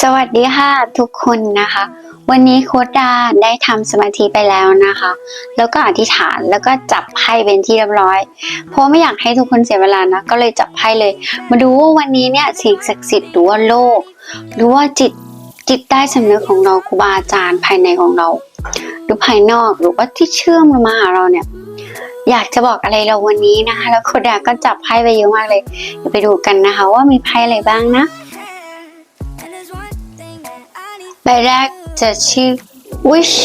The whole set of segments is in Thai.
สวัสดีค่ะทุกคนนะคะ วันนี้โค้ดดาได้ทำสมาธิไปแล้วนะคะ แล้วก็อธิษฐานแล้วก็จับไพ่เป็นที่เรียบร้อย เพราะไม่อยากให้ทุกคนเสียเวลานะ ก็เลยจับไพ่เลย มาดูว่าวันนี้เนี่ยสิ่งศักดิ์สิทธิ์หรือว่าโลก หรือว่าจิตจิตใต้สำนึกของเราครูบาอาจารย์ภายในของเรา หรือภายนอกหรือว่าที่เชื่อมลงมาหาเราเนี่ยอยากจะบอกอะไรเราวันนี้นะคะ แล้วโคดาก็จับไพ่ไปเยอะมากเลยเดี๋ยวไปดูกันนะคะ ว่ามีไพ่อะไรบ้างนะ ใบแรกจะชื่อ wish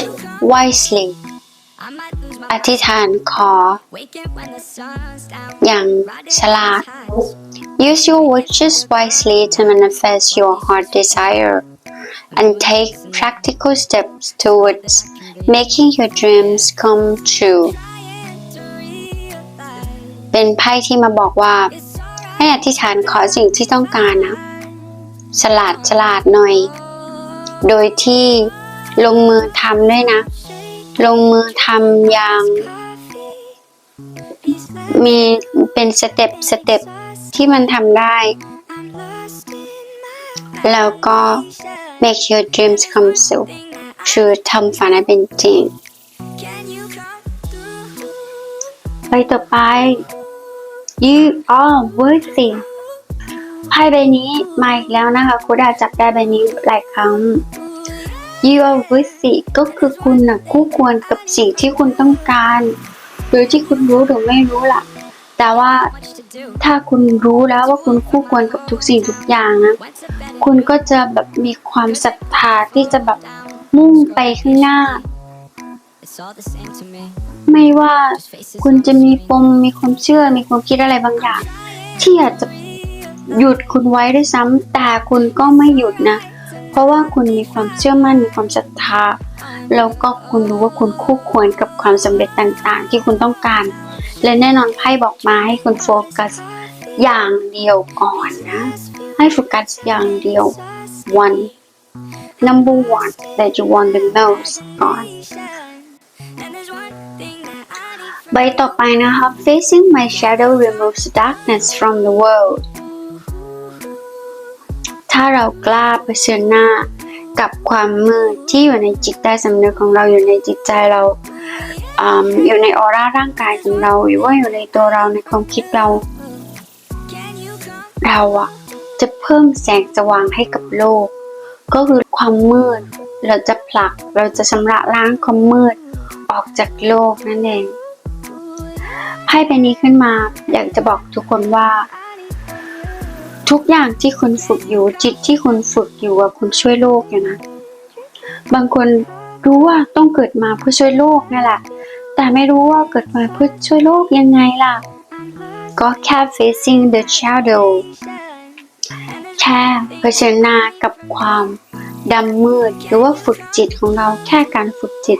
wisely อธิษฐานขอ อย่างฉลาด use your wishes wisely to manifest your heart desire and take practical steps towards making your dreams come true เป็นไพ่ที่มาบอกว่า ให้อธิษฐานขอสิ่งที่ต้องการนะ ฉลาดฉลาดหน่อย โดยที่ลงมือทำด้วยนะ ลงมือทำอย่าง มีเป็นสเต็ปสเต็ปที่มันทำได้ แล้วก็ make your dreams come true คือทำฝันให้เป็นจริง ไปต่อไป you are worthy พ่ใบนี้มาอีกแล้วนะคะคุณอาจับได้ใบนี้หลายครั้ง you are worthy ก็คือคุณนะคู่ควรกับสิ่งที่คุณต้องการ โดยที่คุณรู้หรือไม่รู้ล่ะ แต่ว่าถ้าคุณรู้แล้วว่าคุณคู่ควรกับทุกสิ่งทุกอย่างนะคุณก็จะแบบมีความศรัทธาที่จะแบบมุ่งไปข้างหน้า ไม่ว่าคุณจะมีปมมีความเชื่อมีความคิดอะไรบางอย่างที่อาจจะ หยุดคุณไว้ด้วยซ้ำแต่คุณก็ไม่หยุดนะ เพราะว่าคุณมีความเชื่อมั่นมีความศรัทธาแล้วก็คุณรู้ว่าคุณคู่ควรกับความสำเร็จต่างๆ ที่คุณต้องการ และแน่นอนไพ่บอกมาให้คุณโฟกัสอย่างเดียวก่อนนะ ให้โฟกัสอย่างเดียว one number one that you want the most ก่อนใบต่อไปนะคะ facing my shadow removes darkness from the world ถ้าเรากล้าเผชิญหน้ากับความมืดที่อยู่ในจิตใต้สำนึกของเราอยู่ในจิตใจเราอืมอยู่ในออร่าร่างกายของเราหรือว่าอยู่ในตัวเราในความคิดเรา เราอะจะเพิ่มแสงสว่างให้กับโลก ก็คือความมืด เราจะผลักเราจะชำระล้างความมืดออกจากโลกนั่นเองไพ่ใบนี้ขึ้นมาอยากจะบอกทุกคนว่า ทุกอย่างที่คุณฝึกอยู่ จิตที่คุณฝึกอยู่อะคุณช่วยโลกอยู่นะ บางคนรู้ว่าต้องเกิดมาเพื่อช่วยโลกนี่แหละ แต่ไม่รู้ว่าเกิดมาเพื่อช่วยโลกยังไงล่ะ ก็แค่ facing the shadow แค่เผชิญหน้ากับความดำมืด หรือว่าฝึกจิตของเราแค่การฝึกจิต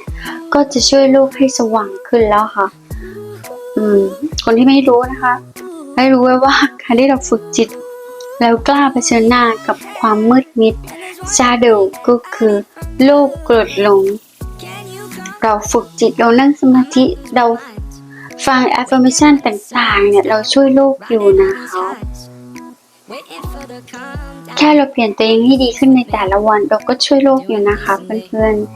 ก็จะช่วยโลกให้สว่างขึ้นแล้วค่ะ อืม คนที่ไม่รู้นะคะ ให้รู้ไว้ว่าการที่เราฝึกจิต แล้วกล้าเผชิญหน้ากับความมืดมิด shadow ก็คือ โลกกิดหลง เราฝึกจิตเรานั่งสมาธิเราฟัง affirmation ต่างๆ เนี่ย เราช่วยโลกอยู่นะคะแค่เราเปลี่ยนตัวเองให้ดีขึ้นในแต่ละวัน เราก็ช่วยโลกอยู่นะคะเพื่อนๆ